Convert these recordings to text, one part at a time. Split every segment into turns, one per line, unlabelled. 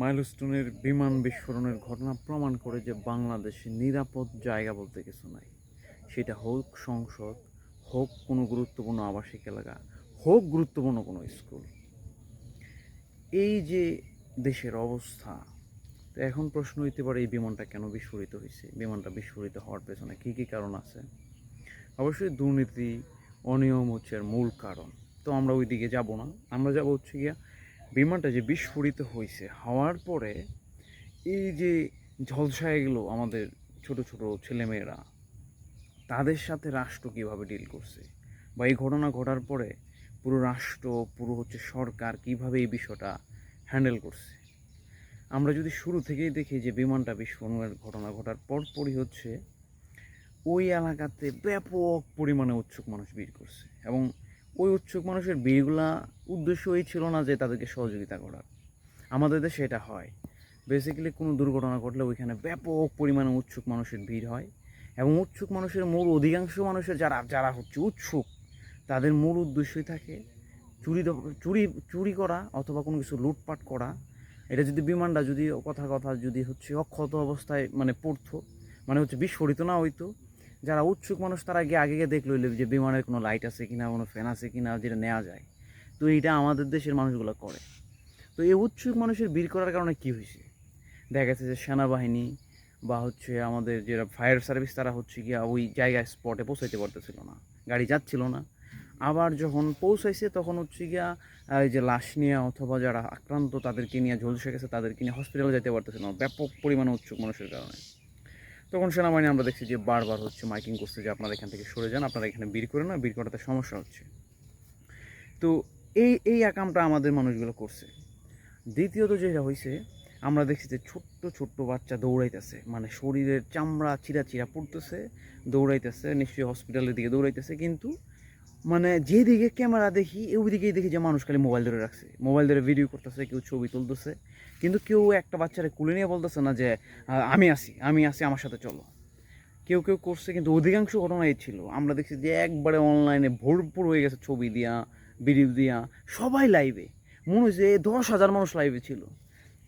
মাইলস্টোনের বিমান বিস্ফোরণের ঘটনা প্রমাণ করে যে বাংলাদেশে নিরাপদ জায়গা বলতে কিছু নাই। সেটা হোক সংসদ, হোক কোনো গুরুত্বপূর্ণ আবাসিক এলাকা, হোক গুরুত্বপূর্ণ কোনো স্কুল। এই যে দেশের অবস্থা, তো এখন প্রশ্ন হইতে পারে এই বিমানটা কেন বিস্ফোরিত হয়েছে বিমানটা বিস্ফোরিত হওয়ার পেছনে কী কী কারণ আছে? অবশ্যই দুর্নীতি, অনিয়ম হচ্ছে মূল কারণ। তো আমরা ওই দিকে যাব না। আমরা যাব হচ্ছে গিয়া বিমানটা যে বিস্ফোরিত হয়েছে, হওয়ার পরে এই যে ঝলসায় গেলো আমাদের ছোট ছোট ছেলেমেয়েরা, তাদের সাথে রাষ্ট্র কীভাবে ডিল করছে? বা এই ঘটনা ঘটার পরে পুরো রাষ্ট্র, পুরো হচ্ছে সরকার কীভাবে এই বিষয়টা হ্যান্ডেল করছে? আমরা যদি শুরু থেকেই দেখি যে বিমানটা বিস্ফোরণের ঘটনা ঘটার পরপরই হচ্ছে, ওই এলাকাতে ব্যাপক পরিমাণে উৎসুক মানুষ ভিড় করছে এবং ওই উৎসুক মানুষের ভিড়গুলা উদ্দেশ্যই ছিল না যে তাদেরকে সহযোগিতা করার। আমাদের দেশে এটা হয়। বেসিক্যালি কোনো দুর্ঘটনা ঘটলে ওইখানে ব্যাপক পরিমাণে উৎসুক মানুষের ভিড় হয় এবং উৎসুক মানুষের মূল অধিকাংশ মানুষের যারা যারা হচ্ছে উৎসুক, তাদের মূল উদ্দেশ্যই থাকে চুরি চুরি চুরি করা অথবা কোনো কিছু লুটপাট করা। এটা যদি বিমানটা যদি কথা কথা যদি হচ্ছে অক্ষত অবস্থায় মানে পড়তো মানে হচ্ছে বিস্ফোরিত না হইতো যারা উৎসুক মানুষ, তারা গিয়ে আগে গিয়ে দেখল যে বিমানের কোনো লাইট আছে কিনা, কোনো ফ্যান আছে কিনা, যেটা নেওয়া যায়। তো এইটা আমাদের দেশের মানুষগুলো করে। তো এই উৎসুক মানুষের ভিড় করার কারণে কি হয়েছে? দেখা গেছে যে সেনাবাহিনী বা হচ্ছে আমাদের যারা ফায়ার সার্ভিস তারা হচ্ছে গিয়া ওই জায়গায় স্পটে পৌঁছাইতে পারতেছিল না, গাড়ি যাচ্ছিল না। আবার যখন পৌঁছাইছে, তখন হচ্ছে গিয়া এই যে লাশ নিয়ে অথবা যারা আক্রান্ত, তাদেরকে নিয়ে ঝলসে গেছে, তাদেরকে নিয়ে হসপিটালে যেতে পারতেছিল না। ব্যাপক পরিমাণে উৎসুক মানুষের কারণে। তখন সেনাবাহিনী আমরা দেখছি যে বারবার হচ্ছে মাইকিং করছে যে আপনারা এখান থেকে সরে যান, আপনারা এখানে বীর করে না, বীর করাতে সমস্যা হচ্ছে। তো এই এই আকামটা আমাদের মানুষগুলো করছে। দ্বিতীয়ত যেটা হয়েছে আমরা দেখছি যে ছোট্ট ছোট্ট বাচ্চা দৌড়াইতেছে। মানে শরীরের চামড়া চিরা চিরা পড়তেছে, দৌড়াইতেছে, নিশ্চয়ই হসপিটালের দিকে দৌড়াইতেছে, কিন্তু মানে যেদিকে ক্যামেরা দেখি ওই দিকেই দেখি যে মানুষ খালি মোবাইল ধরে রাখছে। মোবাইল ধরে ভিডিও করতেছে, কেউ ছবি তুলতেছে। কিন্তু কেউ একটা বাচ্চারে কুলে নিয়ে বলতেছে না যে আমি আসি আমি আসি আমার সাথে চলো। কেউ কেউ করছে, কিন্তু অধিকাংশ ঘটনা এই ছিল। আমরা দেখছি যে একবারে অনলাইনে ভরপুর হয়ে গেছে ছবি দিয়া ভিডিও দিয়া, সবাই লাইভে মনে হয়েছে দশ হাজার মানুষ লাইভে ছিল।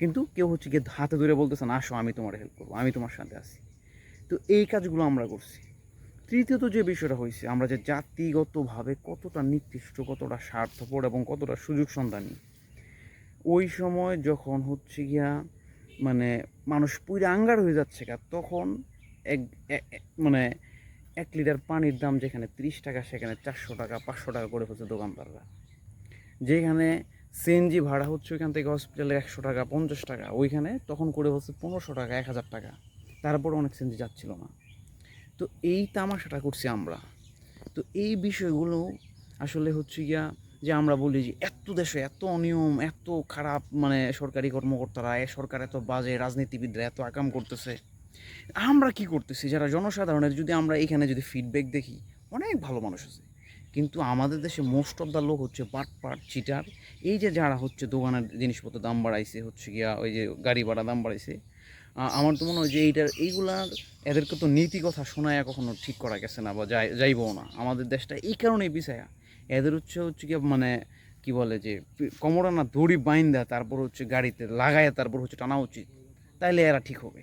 কিন্তু কেউ হচ্ছে গিয়ে হাতে ধরে বলতেছে না, আসো, আমি তোমার হেল্প করব, আমি তোমার সাথে আছি। তো এই কাজগুলো আমরা করছি। তৃতীয়ত যে বিষয়টা হয়েছে, আমরা যে জাতিগতভাবে কতটা নির্দিষ্ট কতটা স্বার্থপর এবং কতটা সুযোগ সন্ধানী, ওই সময় যখন হচ্ছে গিয়া মানে মানুষ পুরো আঙ্গার হয়ে যাচ্ছে গা, তখন এক মানে এক লিটার পানির দাম যেখানে ত্রিশ টাকা, সেখানে চারশো টাকা, পাঁচশো টাকা করে হচ্ছে দোকানদাররা। যেখানে সিএনজি ভাড়া হচ্ছে ওইখান থেকে হসপিটালে একশো টাকা, পঞ্চাশ টাকা, ওইখানে তখন করে হচ্ছে পনেরোশো টাকা, এক হাজার টাকা। তারপর অনেক সিএনজি যাচ্ছিল না। তো এই তামাশাটা করছি আমরা। তো এই বিষয়গুলো আসলে হচ্ছে গিয়া যে আমরা বলি যে এত দেশে এত অনিয়ম, এত খারাপ মানে সরকারি কর্মকর্তারা, এ সরকার এত বাজে, রাজনীতিবিদরা এত আকাম করতেছে। আমরা কি করতেছি? যারা জনসাধারণের যদি আমরা এখানে যদি ফিডব্যাক দেখি, অনেক ভালো মানুষ আছে। কিন্তু আমাদের দেশে মোস্ট অফ দ্য লোক হচ্ছে পাট চিটার এই যে যারা হচ্ছে দোকানের জিনিসপত্র দাম বাড়াইছে, হচ্ছে গিয়া ওই যে গাড়ি ভাড়া দাম বাড়াইছে আমার তো মনে হয় যে এইটার এইগুলার এদেরকে তো নীতি কথা শোনায় কখনো ঠিক করা গেছে না বা যাই যাইবও না। আমাদের দেশটা এই কারণেই পিছায়া। এদের হচ্ছে হচ্ছে কি মানে কি বলে যে কমরানা দড়ি বাইন্দা, তারপর হচ্ছে গাড়িতে লাগায়, তারপর হচ্ছে টানা উচিত। তাইলে এরা ঠিক হবে।